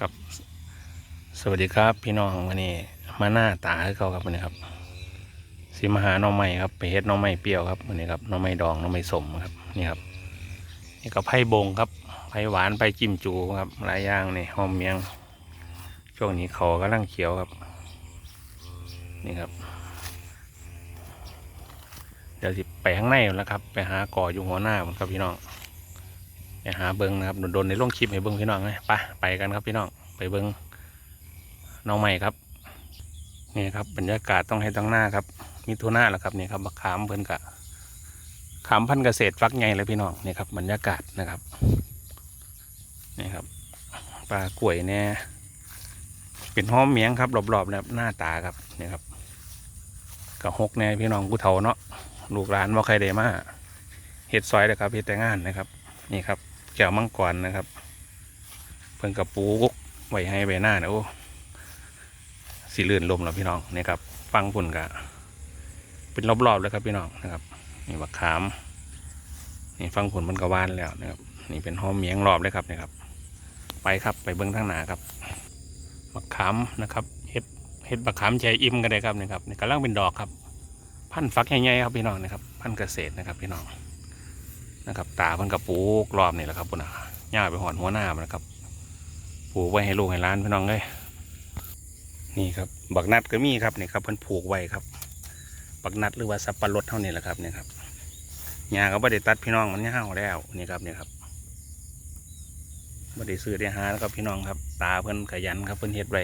กับ สวัสดีครับ พี่น้องวันนี้มาหน้าตาให้เขาครับวันนี้ครับสีมาหาน้องใหม่ครับ ไปเฮ็ดน้องใหม่เปรี้ยวครับวันนี้ครับน้องใหม่ดองน้องใหม่สมครับนี่ครับ นี่ก็ไผ่บงครับไผ่หวานไผ่จิ้มจูครับหลายอย่างนี่หอมเมียง ช่วงนี้เขากำลังเขียวครับ นี่ครับ เดี๋ยวสิไปข้างในแล้วครับ ไปหาก่ออยู่หัวหน้าผมครับพี่น้อง หาเบิ้งนะครับโดนในร่วงคลิปให้เบิ้งพี่น้องเลยไปไปกันครับพี่น้องไปเบิ้งน้องใหม่ครับนี่ครับบรรยากาศต้องให้ตั้งหน้าครับมีทุนาแล้วครับนี่ครับบักขามเพิ่นกะขามพันธุ์เกษตรฟักใหญ่เลยพี่น้องนี่ครับบรรยากาศนะครับนี่ครับปลากล้วยเนี่ยเป็นห้อมเมียงครับรอบๆนะครับหน้าตาครับนี่ครับกับหกแน่พี่น้องกูเฒ่าเนาะลูกหลานว่าใครได้มาเห็ดซอยเลยครับเห็ดแต่งานนะครับ นี่ครับ แก้วมังกรนะครับ เพิ่งกระปูกไว้ให้ใบหน้านะโอ้สีเลื่นลมแล้วพี่น้องนี่ครับ ฟังพุ่นกะเป็นรอบๆเลยครับพี่น้องนะครับนี่บักขามนี่ฟังผลมันกระวานแล้วนะครับ นี่เป็นห้อมเมียงรอบเลยครับนี่ครับ ไปครับไปเบิ้งทางหนาครับบักขามนะครับเห็ดเห็ดบักขามใจอิ่มกันเลยครับนี่ครับนี่กำลังเป็นดอกครับ พันฟักใหญ่ๆครับพี่น้องนะครับ พันเกษตรนะครับพี่น้อง นะครับตาเพิ่นกับปลูกรอบนี่แหละครับพุ่นน่ะย่าไปหอนหัวหน้ามันนะครับปลูกไว้ให้ลูกให้ร้านพี่น้องเลยนี่ครับบักนัดก็มีครับนี่ครับเพิ่นผูกไว้ครับ บักนัดหรือว่าสับปะรดเท่านี้แหละครับนี่ครับหญ้าก็บ่ได้ตัดพี่น้องมันยาแล้วนี่ครับนี่ครับบ่ได้ซื้อได้หาแล้วครับพี่น้องครับ ตาเพิ่นขยันครับเพิ่นเฮ็ดไว้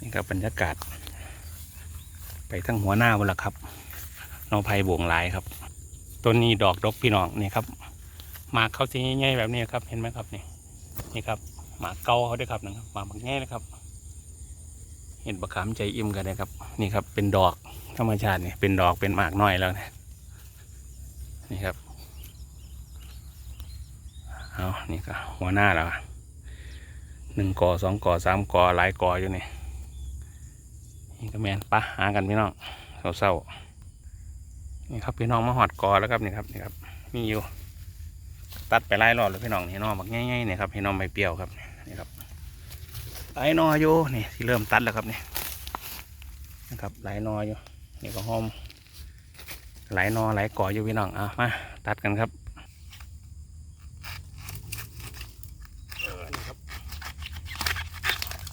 นี่ครับบรรยากาศ ไปทั้งหัวหน้าบนละครับน้องไผ่วงหลายครับ ต้นนี้ดอกดกพี่น้องนี่ครับหมากเขาสีใหญ่ๆแบบนี้ครับเห็นไหมครับนี่นี่ครับหมากเกาเขาด้วยครับนะครับหมากบักแง่นะครับ เห็นบะขามใจอิ่มกันนะครับ นี่ครับเป็นดอกธรรมชาตินี่เป็นดอกเป็นหมากน้อยแล้วนะนี่ครับเอานี่ก็หัวหน้าแล้วหนึ่งกอสองกอสามกอหลายกออยู่นี่นี่ก็แมนปะหากันพี่น้องเศร้าๆ นี่ครับพี่น้องมาหอดกอแล้วครับนี่ครับนี่ครับมีอยู่ ตัดไปไล่รอบเลยพี่น้องนี่น้องบักง่ายๆเนี่ยครับพี่น้องใบเปรี้ยวครับนี่ครับไล่นออยู่นี่ที่เริ่มตัดแล้วครับนี่นะครับไล่นออยู่นี่ก็หอมไหลนอไหลกออยู่พี่น้องอะมาตัดกันครับเออนี่ครับ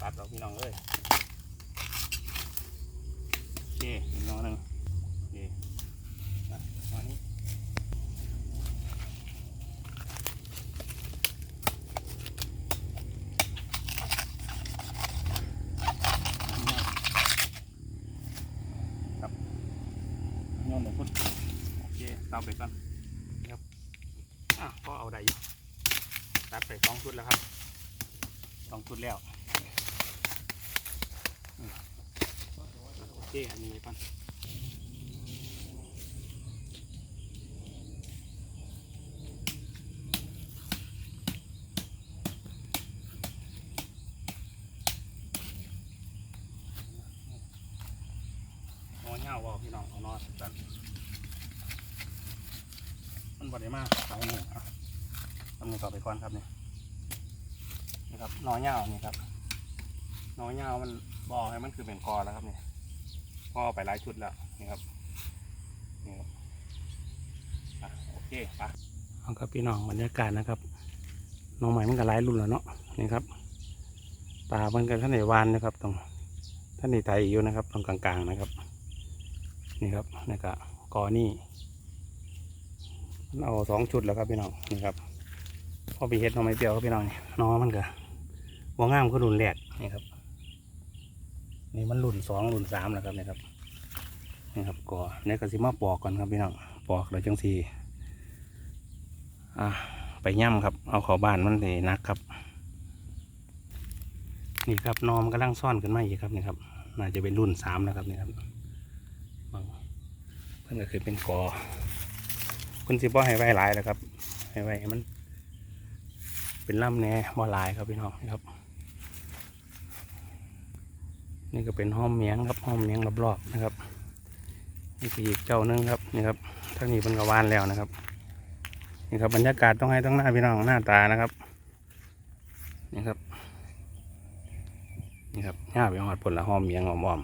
ตัดเราพี่น้องเลยโอเคอีกนอหนึ่งโอเค อันนี้ครับย้อนหนึ่งพุ่นโอเคเตาไปก่อนครับอะก็เอาได้อยู่ตัดไปสองชุดแล้วครับสองชุดแล้วโอเคอันนี้ไปก่อนนอนเงาว่าพี่น้องเอานอนกัน มันบดได้มากเอาหนึ่งเอาเอาหนึ่งต่อไปก่อนครับนี่นี่ครับนอนเงานี่ครับนอนเงามันบอกให้มันคือเป็นกอแล้วครับนี่พ่อเอาไปหลายชุดแล้วนี่ครับนี่ครับอะโอเคปะเอาครับพี่น้องบรรยากาศนะครับน้องใหม่มันก็หลายรุ่นแล้วเนาะนี่ครับตามันกันท่านไหนวานนะครับตรงท่านไหนไทยอยู่นะครับ ตรงกลางๆนะครับ นี่ครับนี่ก็กอนี่มัน เอาสองชุดแล้วครับพี่น้องนี่ครับพอไปเฮ็ดน้องไม้เปรี้ยวครับพี่น้องนี่น้องมันก็ว่างามก็รุ่นแรกนี่ครับ นี่มันรุ่นสองรุ่นสามแล้วครับนี่ครับนี่ครับกอเนี่ยก็สิมาปอกก่อนครับพี่น้องปอกแล้วจังสีอะไปย่ำครับ เอาเขอบ้านมันเลยนักครับ นี่ครับนอมนกำลังซ่อนขึ้นมาอีกครับนี่ครับน่าจะเป็นรุ่นสามแล้วครับนี่ครับเพิ่นก็คือเป็นกอ คุณสิบ่ให้ไว้หลายแล้วครับให้ไว้มัน เป็นล่ำแหน่บ่หลายครับพี่น้องนะครับ นี่ก็เป็นห้อมเมียงครับห้อมเมียงรอบๆนะครับ นี่คืออีกเจ้านึงครับนี่ครับทั้งนี้เป็นกระวานแล้วนะครับนี่ครับบรรยากาศต้องให้ต้องหน้าพี่น้องหน้าตานะครับนี่ครับนี่ครับย่าไปหอดผลละหอมเมียงหอมออม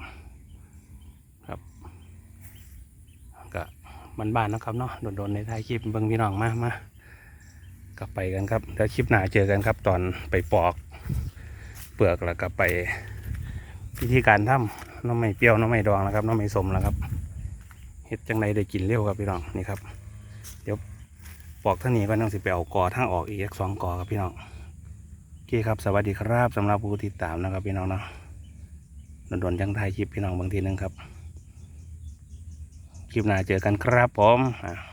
ๆครับก็ บ้านๆเนาะครับเนาะโดนๆในท้ายคลิปเบิ่งพี่น้องมามากลับไปกันครับเดี๋ยวคลิปหน้าเจอกันครับ ตอนไปปอก เปลือกแล้วก็ไป พิธีการทำน้ำไม่เปรี้ยวน้ำไม่ดองนะครับน้ำไม่สมแล้วครับเห็ดจังไรได้กินเร็วครับพี่น้องนี่ครับ เดี๋ยวปอกท่านี้ก็ต้องสิไปเอากอทางออกอีกสองกอครับพี่น้องโอเคครับสวัสดีครับสำหรับผู้ติดตามนะครับพี่น้องเนาะโดนๆจังไทายคลิปพี่น้องบางทีหนึงครับ คลิปหน้าเจอกันครับผมอ่า